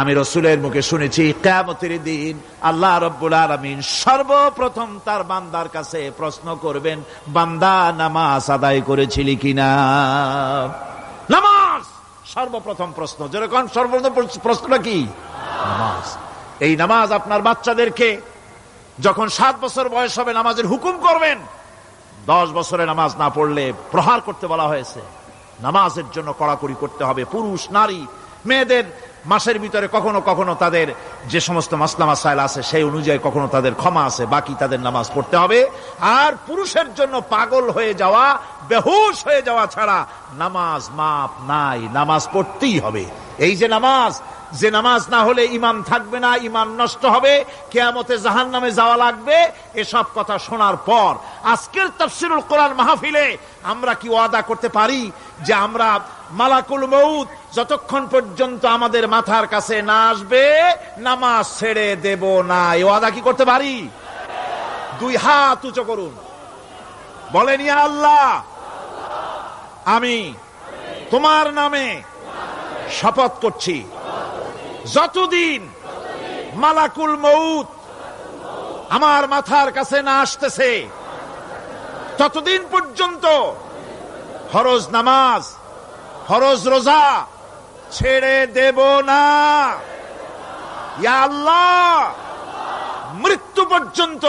আমি রসুলের মুখে শুনেছি কেমতের দিন আল্লাহ রব্বুল আলমিন সর্বপ্রথম তার বান্দার কাছে প্রশ্ন করবেন, বান্দা নামাজ আদায় করেছিলি কিনা? নামাজ! সর্বপ্রথম প্রশ্ন। যেরকম সর্বপ্রথম প্রশ্নটা কি? নামাজ। এই নামাজ আপনার বাচ্চাদেরকে যখন সাত বছর বয়স হবে নামাজের হুকুম করবেন, দশ বছরে নামাজ না পড়লে প্রহার করতে বলা হয়েছে। নামাজের জন্য কড়াকড়ি করতে হবে। পুরুষ, নারী মেয়েদের মাসের ভিতরে কখনো কখনো তাদের যে সমস্ত মাসলা মাসাইল আছে, সেই অনুযায়ী কখনো তাদের ক্ষমা আছে, বাকি তাদের নামাজ পড়তে হবে। আর পুরুষের জন্য পাগল হয়ে যাওয়া, বেহুশ হয়ে যাওয়া ছাড়া নামাজ মাপ নাই, নামাজ পড়তেই হবে। এই যে নামাজ যে নামাজ না হলে ইমান থাকবে না ইমান নষ্ট হবে, কেয়ামতে জাহান নামে যাওয়া লাগবে, এসব কথা শোনার পর আজকের তফসিরুল কোরআন মাহফিলে আমরা কি ওয়াদা করতে পারি? যে আমরা মালাকুল মৌত যতক্ষণ পর্যন্ত আমাদের মাথার কাছে না আসবে, নামাজ ছেড়ে দেব না। এ ওয়াদা কি করতে পারি? দুই হাত উঁচু করুন। বলেন, ইয়া আল্লাহ, আমি তোমার নামে শপথ করছি। যতদিন মালাকুল মৌত আমার মাথার কাছে না আসতেছে, ততদিন পর্যন্ত ফরজ নামাজ ফরজ রোজা ছেড়ে দেব না। ইয়া আল্লাহ মৃত্যু পর্যন্ত